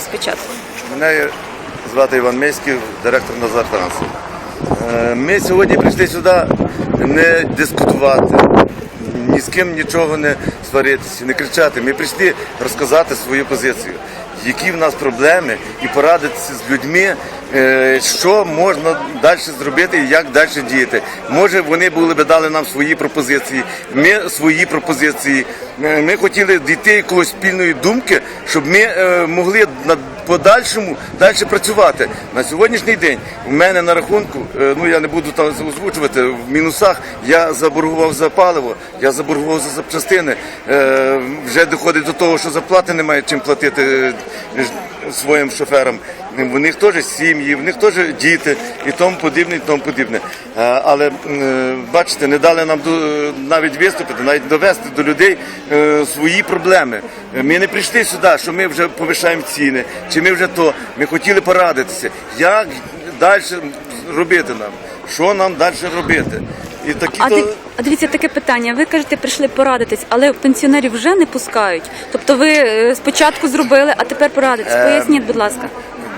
спочатку. Мене звати Іван Мейський, директор Назар Трансу. Е, Ми сьогодні прийшли сюди не дискутувати, ні з ким нічого не сваритися, не кричати. Ми прийшли розказати свою позицію, які в нас проблеми, і порадитися з людьми, що можна далі зробити і як далі діяти. Може, вони були би дали нам свої пропозиції, ми свої пропозиції. Е, Ми хотіли дійти якоїсь спільної думки, щоб ми е, могли на подальшому далі працювати. На сьогоднішній день у мене на рахунку, е, ну я не буду там озвучувати, в мінусах я заборгував за паливо, я заборгував за запчастини. Е, Вже доходить до того, що зарплати немає чим платити е, своїм шоферам. В них теж сім'ї, в них теж діти і тому подібне, і тому подібне. Е, Але е, бачите, не дали нам до- навіть виступити, навіть довести до людей е, свої проблеми. Е, Ми не прийшли сюди, що ми вже повишаємо ціни, чи ми вже то. Ми хотіли порадитися, як далі робити нам, що нам далі робити. І такі А, то... а дивіться таке питання. Ви кажете, прийшли порадитись, але пенсіонерів вже не пускають. Тобто ви е, спочатку зробили, а тепер порадитесь. Е, Поясніть, будь ласка.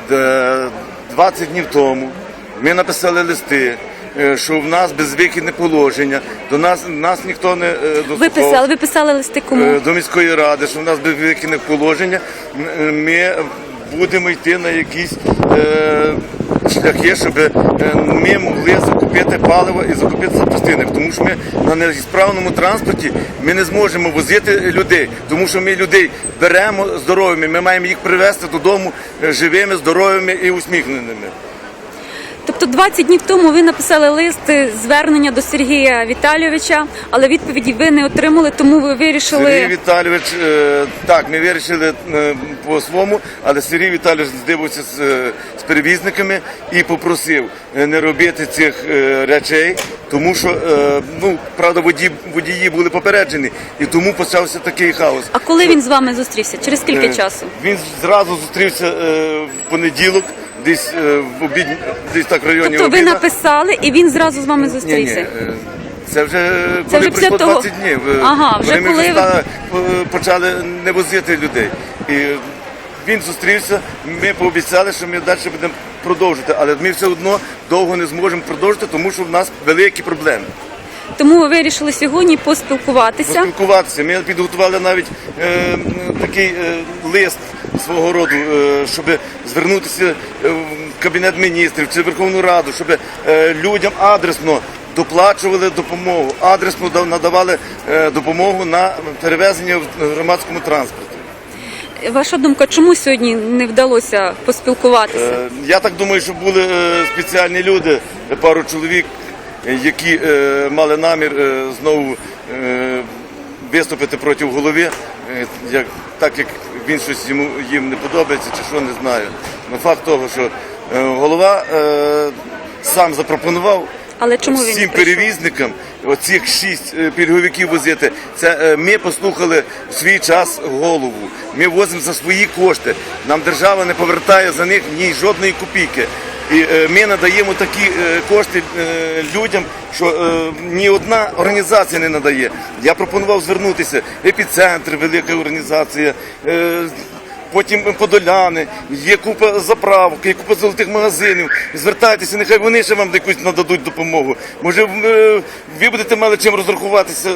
Де 20 днів тому ми написали листи, е, що в нас безвихідне положення, до нас, нас ніхто не е, Ви писали, ви писали листи кому? Е, до міської ради, що в нас безвихідне положення. Ми будемо йти на якісь е, шляхи, щоб е, ми могли закупити паливо і закупити запчастини. Тому що ми на несправному транспорті ми не зможемо возити людей, тому що ми людей беремо здоровими. Ми маємо їх привезти додому е, живими, здоровими і усміхненими. Тобто 20 днів тому ви написали лист е, звернення до Сергія Віталійовича, але відповіді ви не отримали, тому ви вирішили. Сергій Віталійович, е, так, ми вирішили е, по-своєму, але Сергій Віталійович здивився з, е, з перевізниками і попросив е, не робити цих е, речей, тому що, е, ну, правда, водії, водії були попереджені, і тому почався такий хаос. А коли він з вами зустрівся? Через скільки Е, часу? Він зразу зустрівся е, в понеділок, десь е, в обід, десь так в районі Тобто ви обіда. написали і він зразу з вами Ні, ні, зустрівся? е, це вже Це коли вже після пройшло того- 20 днів. е, Ага, вже ми коли ви- е, почали не возити людей. І він зустрівся, ми пообіцяли, що ми далі будемо продовжувати, але ми все одно довго не зможемо продовжити, тому що в нас великі проблеми. Тому ви вирішили сьогодні поспілкуватися. Поспілкуватися. Ми підготували навіть е, такий е, лист свого роду, е, щоб звернутися е, в кабінет міністрів чи Верховну Раду, щоб е, людям адресно доплачували допомогу, адресно да- надавали допомогу на перевезення в громадському транспорті. Ваша думка, чому сьогодні не вдалося поспілкуватися? Е, Я так думаю, що були е, спеціальні люди, пару чоловік, які е, мали намір е, знову е, виступити проти голови, е, як, так як він щось йому їм не подобається, чи що не знаю. Но факт того, що е, голова е, сам запропонував. Але чому він всім перевізникам оцих шість е, пільговиків возити? Це е, ми послухали в свій час голову. Ми возимо за свої кошти. Нам держава не повертає за них ні жодної копійки. І е, ми надаємо такі е, кошти е, людям, що ні одна організація не надає. Я пропонував звернутися. Епіцентр, велика організація. Потім подоляни, є купа заправок, є купа золотих магазинів. Звертайтеся, нехай вони ще вам якусь нададуть допомогу. Може, ви будете мали чим розрахуватися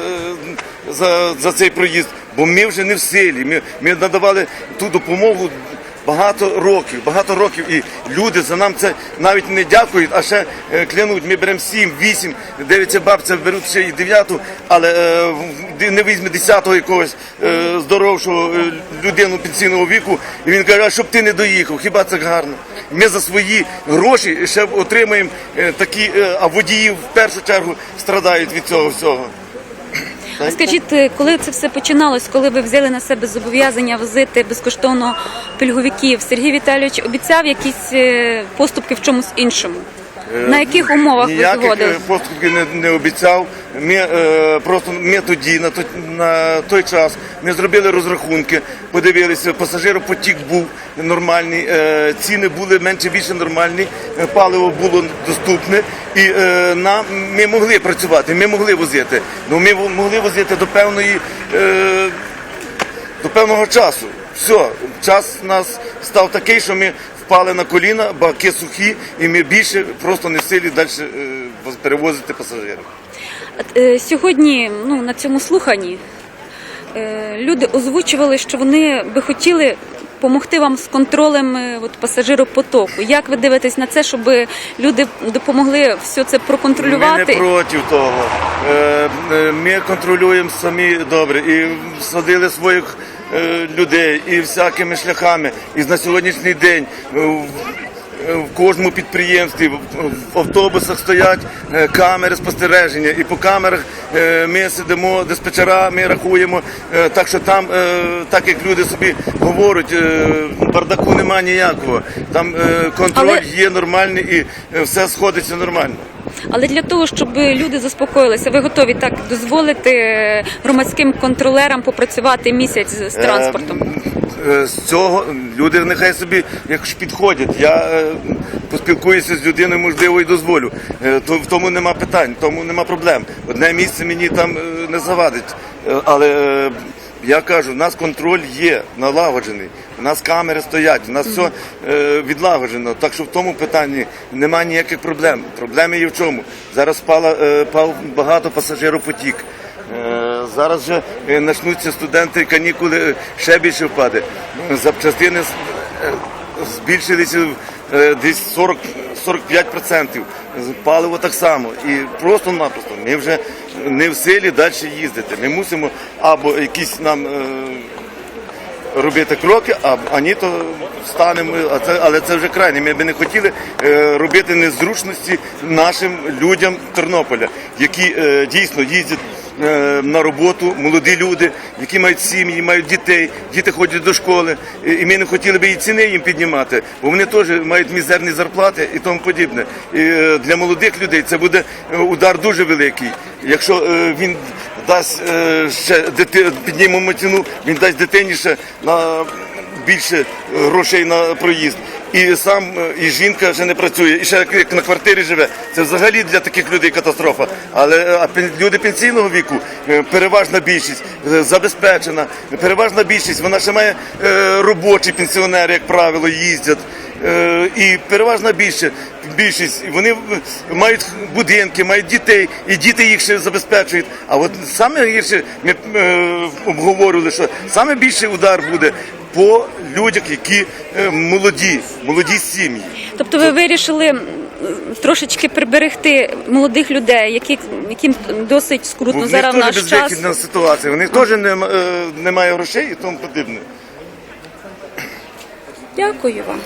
за, за цей проїзд, бо ми вже не в силі. Ми, ми надавали ту допомогу багато років, багато років, і люди за нам це навіть не дякують, а ще е, клянуть. Ми беремо 7, 8, дивиться бабця, беруть ще і 9, але е, не візьме 10-го якогось е, здоровшого людину пенсійного віку, і він каже, а щоб ти не доїхав, хіба це гарно? Ми за свої гроші ще отримаємо такі, а водії в першу чергу страдають від цього всього. Скажіть, е, коли це все починалось, коли ви взяли на себе зобов'язання возити безкоштовно пільговиків, Сергій Віталійович обіцяв якісь е, поступки в чомусь іншому? На яких умовах ви Ніяких згодились? е, поступків не, не обіцяв. Ми е, просто ми тоді, на той, на той час, ми зробили розрахунки, подивилися, пасажиропотік був нормальний, е, ціни були менше більше нормальні, е, паливо було доступне, і е, нам ми могли працювати, ми могли возити. Ну ми могли возити до певної. Е, до певного часу. Все, час нас став такий, що ми впали на коліна, баки сухі, і ми більше просто не в силі далі е, перевозити пасажирів. Е, Сьогодні ну, на цьому слуханні е, люди озвучували, що вони би хотіли допомогти вам з контролем е, от, пасажиропотоку. Як ви дивитесь на це, щоб люди допомогли все це Ми проконтролювати? не проти того. Е, е, Ми контролюємо самі добре і садили своїх людей і всякими шляхами. І на сьогоднішній день в- е, кожному підприємстві в в автобусах стоять е, камери спостереження, і по камерах е, ми сидимо, диспетчера, ми рахуємо. Так що там, так як люди собі говорять, бардаку немає ніякого. Там е, контроль Але- є нормальний і е, все сходиться нормально. Але для того, щоб люди заспокоїлися, ви готові так дозволити е, громадським контролерам попрацювати місяць з з транспортом? Е, е, З цього люди нехай собі якось підходять. Я е, поспілкуюся з людиною, можливо, і дозволю. Е, То в тому нема питань, в тому нема проблем. Одне місце мені там е, не завадить. Е, Але е, я кажу, у нас контроль є налагоджений. У нас камери стоять, у нас все е, відлагоджено. Так що в тому питанні немає ніяких проблем. Проблеми є в чому. Зараз впала, е, пав багато пасажиропотік. Е, Зараз вже е, почнуться студенти, канікули е, ще більше впаде. Е, Запчастини е, збільшилися е, десь 40, 45%. Паливо так само. І просто-напросто ми вже не в силі далі їздити. Ми мусимо або якісь нам. е, Робити кроки, а ані то станемо, а це, але це вже крайне. Ми би не хотіли е, робити незручності нашим людям Тернополя, які е, дійсно їздять на роботу, молоді люди, які мають сім'ї, мають дітей, діти ходять до школи, і, ми не хотіли би і ціни їм піднімати, бо вони теж мають мізерні зарплати і тому подібне. І е, для молодих людей це буде е, удар дуже великий. Якщо е, він дасть е, ще дити, піднімемо ціну, він дасть дитині ще на більше е, грошей на проїзд. І сам е, і жінка вже не працює, і ще як- на квартирі живе. Це взагалі для таких людей катастрофа. Але е, а люди пенсійного віку, переважна більшість забезпечена, переважна більшість, вона ще має робочі пенсіонери, як правило, їздять. І переважна більше більшість вони мають будинки, мають дітей, і діти їх ще забезпечують. А от саме гірше ми обговорювали, що саме більший удар буде по людях, які е, молоді, молоді сім'ї. Тобто ви вирішили трошечки приберегти молодих людей, які, яким досить скрутно них зараз в теж наш час. безвихідна ситуація. Вони теж нема- е, немає грошей і тому подібне. Дякую вам.